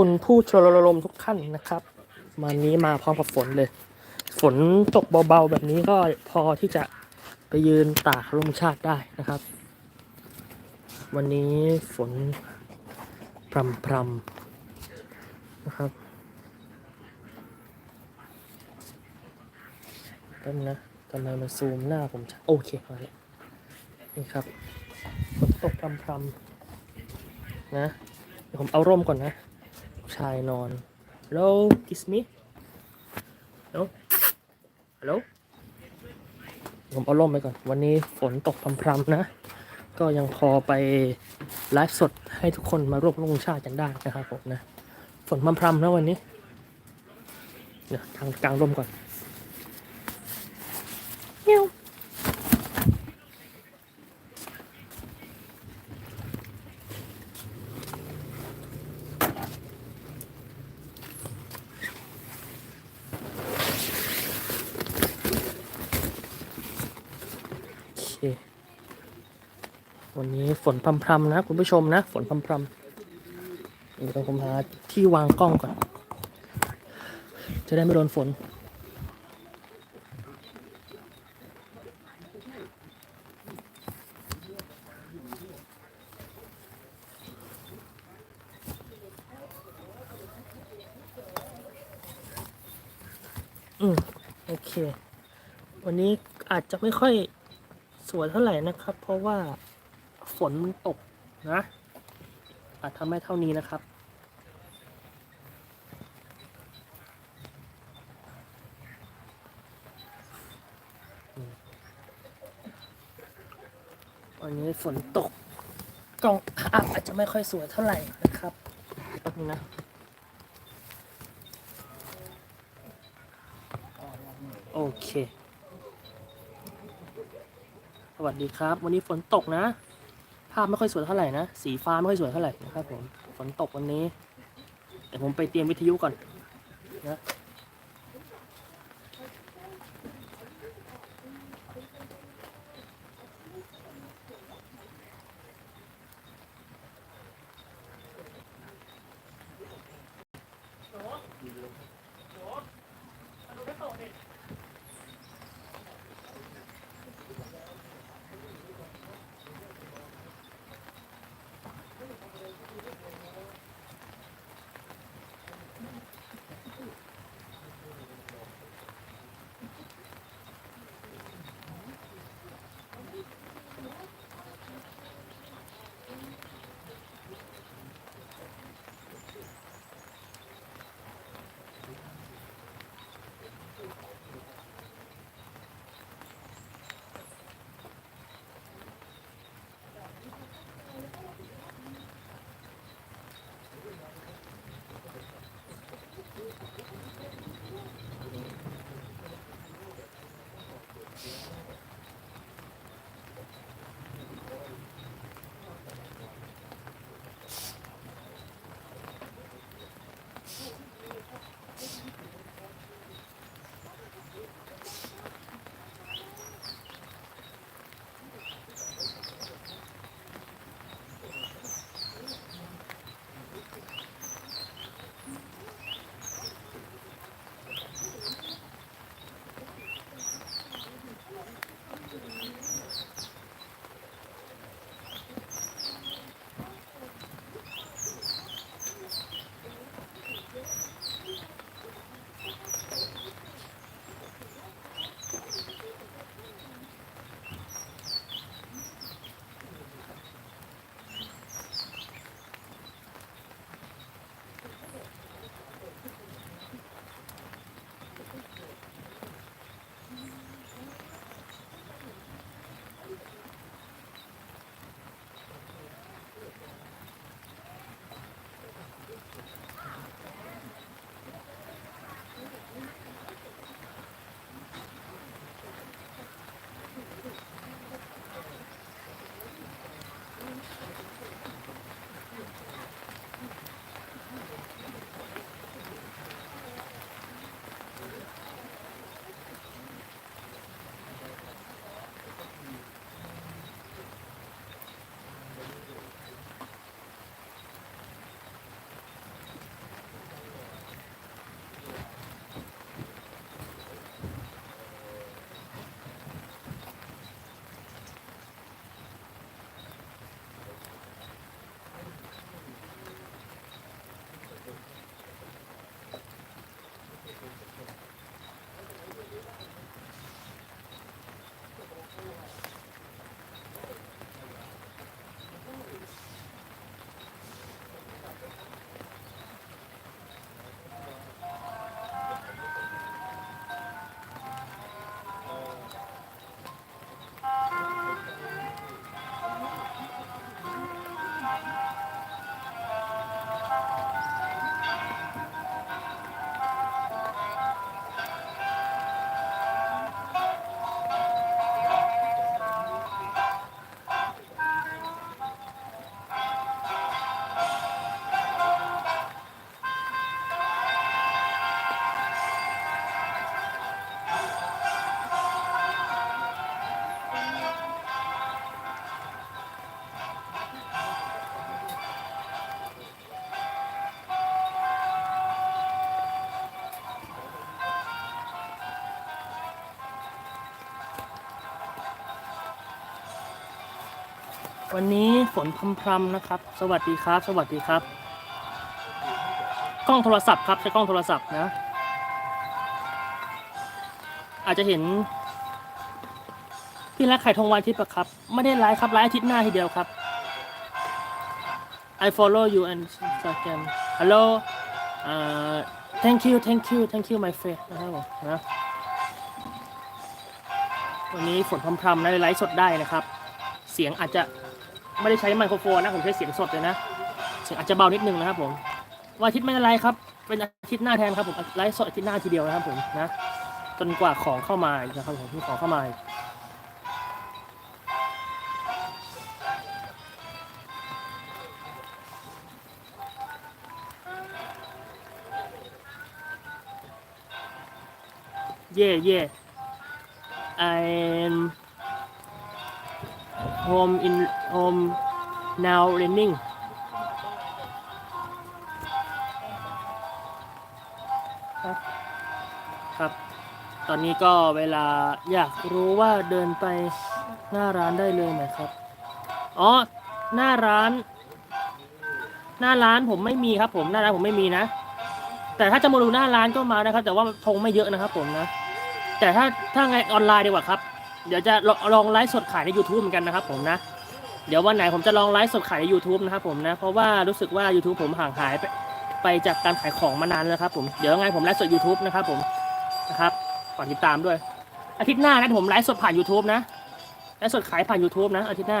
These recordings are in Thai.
คุณผู้ชมรมทุกท่านนะครับ วันนี้มาพร้อมกับฝนเลย ฝนตกเบาๆแบบนี้ก็พอที่จะไปยืนตากร่มชาติได้นะครับ วันนี้ฝนพรำพรำๆนะครับแป๊บนึงนะทำไมมันซูมหน้าผมชัดโอเคมาแล้วนี่ครับฝนตกพรำพรำนะ เดี๋ยวผมเอาร่มก่อนนะ ชายนอน Hello kiss me Hello Hello ผมเอาร่มไปก่อน วันนี้ฝนตกพรำๆนะ ก็ยังพอไปไลฟ์สดให้ทุกคนมาร่วมลงชาติกันได้นะครับผมนะ ฝนพรำๆนะวันนี้เดี๋ยวทางกลางร่มก่อนเมียว วันนี้ฝนพรำๆนะคุณผู้ชมนะ ฝนพรำๆเดี๋ยวผมหาที่วางกล้องก่อน จะได้ไม่โดนฝน อืม โอเค วันนี้อาจจะไม่ค่อยสวยเท่าไหร่นะครับ เพราะว่า ฝนมันตกนะอาจทำให้เท่านี้นะครับ วันนี้ฝนตกกล้องอัพอาจจะไม่ค่อยสวยเท่าไหร่นะครับแป๊บนึงนะโอเค สวัสดีครับ วันนี้ฝนตกนะาพไม่ค่อยสวยเท่าไหร่นะ สีฟ้าไม่ค่อยสวยเท่าไหร่นะครับผม ฝนตกวันนี้ แต่ผมไปเตรียมวิทยุก่อนนะ วันนี้ฝนพรำๆนะครับ สวัสดีครับ สวัสดีครับ กล้องโทรศัพท์ครับ ใช้กล้องโทรศัพท์นะ อาจจะเห็น พี่รักไข่ทองวันทิพย์ปะครับ ไม่ได้ไลฟ์ครับไลฟ์อาทิตย์หน้าทีเดียวครับ I follow you on Instagram Hello uh, thank you thank you thank you my friend นะครับผมนะวันนี้ฝนพรำๆนะไลฟ์สดได้นะครับ เสียงอาจจะ ไม่ได้ใช้ไมโครโฟนนะ ผมใช้เสียงสดเลยนะ เสียงอาจจะเบานิดนึงนะครับผม วันอาทิตย์ไม่เป็นไรครับ เป็นอาทิตย์หน้าแทนครับผมไลฟ์สดอาทิตย์หน้าทีเดียวนะครับผมนะ จนกว่าของเข้ามาอีกนะครับผมมีของเข้ามาอีกเย่เย่ I'm home in home now raining ครับครับ ตอนนี้ก็เวลาอยากรู้ว่าเดินไปหน้าร้านได้เลยไหมครับ อ๋อ หน้าร้าน หน้าร้านผมไม่มีครับ ผมหน้าร้านผมไม่มีนะ แต่ถ้าจะมาดูหน้าร้านก็มานะครับ แต่ว่าธงไม่เยอะนะครับ ผมนะ แต่ถ้าถ้าไงออนไลน์ดีกว่าครับ เดี๋ยวจะลองลองไลฟ์สดขายใน YouTube เหมือนกันนะครับผมนะ เดี๋ยววันไหนผมจะลองไลฟ์สดขายใน YouTube นะครับผมนะ เพราะว่ารู้สึกว่า YouTube ผมห่างหายไปไปจากการขายของมานานแล้วครับผม เดี๋ยวยังไงผมไลฟ์สด YouTube นะครับผมนะครับฝากติดตามด้วย อาทิตย์หน้านะผมไลฟ์สดผ่าน YouTube นะไลฟ์สดขายผ่าน YouTube นะอาทิตย์หน้า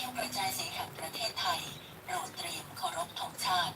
กระจายเสียงแห่งประเทศไทยโปรดเตรียมเคารพธงชาติ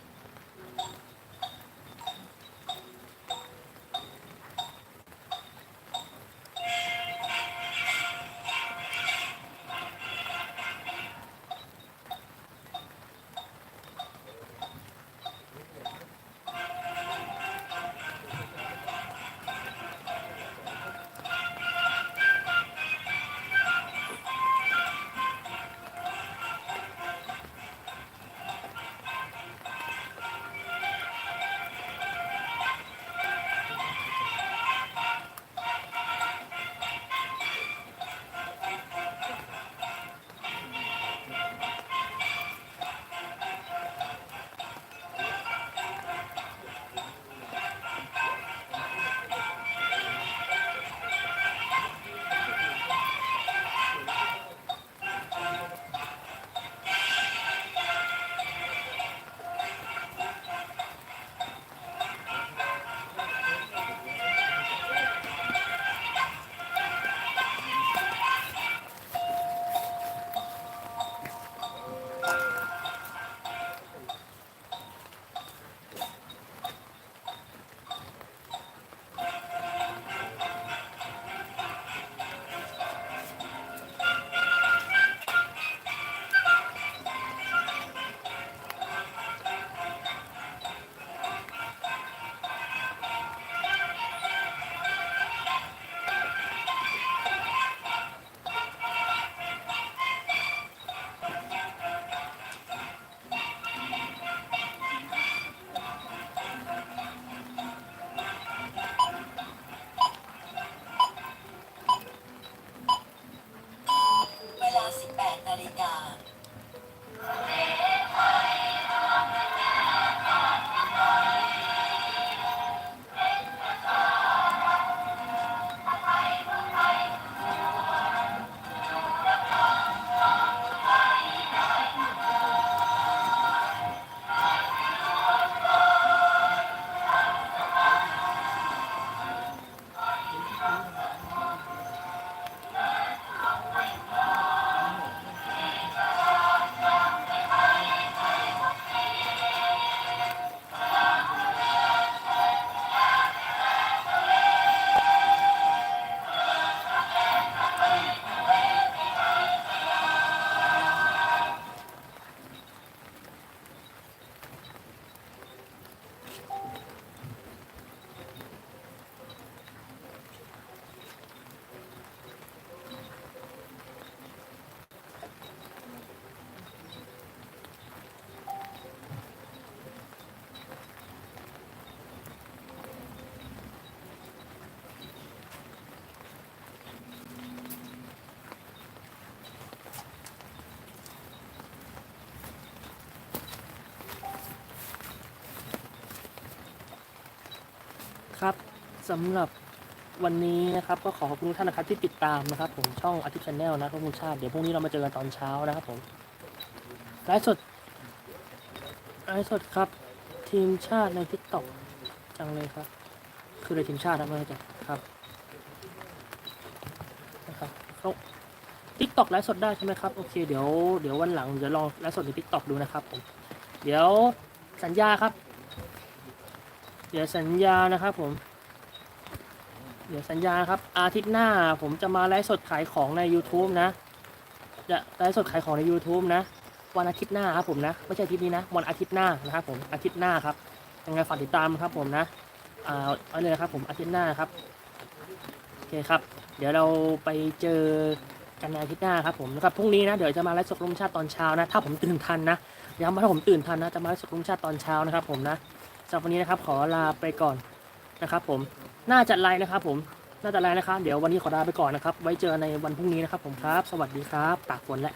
สำหรับวันนี้นะครับก็ขอขอบคุณทุกท่านนะครับที่ติดตามนะครับ ผมช่องอาทิตย์ชาแนลนะขอบคุณชาติเดี๋ยวพรุ่งนี้เรามาเจอกันตอนเช้านะครับผมไลฟ์สดไลฟ์สดครับ ทีมชาติในทิกตอกจังเลยครับ คืออะไรทีมชาติครับไม่เข้าใจครับนะครับเขาทิกตอกไลฟ์สดได้ใช่ไหมครับโอเคเดี๋ยวเดี๋ยววันหลังเดี๋ยวลองไลฟ์สดในทิกตอกดูนะครับผมเดี๋ยวสัญญาครับ เดี๋ยวสัญญานะครับผม เดี๋ยวสัญญาครับ อาทิตย์หน้าผมจะมาไลฟ์สดขายของใน YouTube นะ จะไลฟ์สดขายของใน YouTube นะ วันอาทิตย์หน้าครับผมนะ ไม่ใช่อาทิตย์นี้นะ วันอาทิตย์หน้านะครับผมอาทิตย์หน้าครับยังไงฝากติดตามครับผมนะอ่าเอาเลยนะครับผมอาทิตย์หน้าครับโอเคครับ เดี๋ยวเราไปเจอกันในอาทิตย์หน้าครับผมนะครับพรุ่งนี้นะเดี๋ยวจะมาไลฟ์สดรุมชาติตอนเช้านะ ถ้าผมตื่นทันนะย้ำว่าถ้าผมตื่นทันนะจะมาไลฟ์สดรุมชาติตอนเช้านะครับผมนะสำหรับวันนี้นะครับขอลาไปก่อนนะครับผม น่าจะไลน์นะครับผมน่าจะไลน์นะครับ เดี๋ยววันนี้ขอลาไปก่อนนะครับ ไว้เจอในวันพรุ่งนี้นะครับผมครับ สวัสดีครับตากฝนแล้ว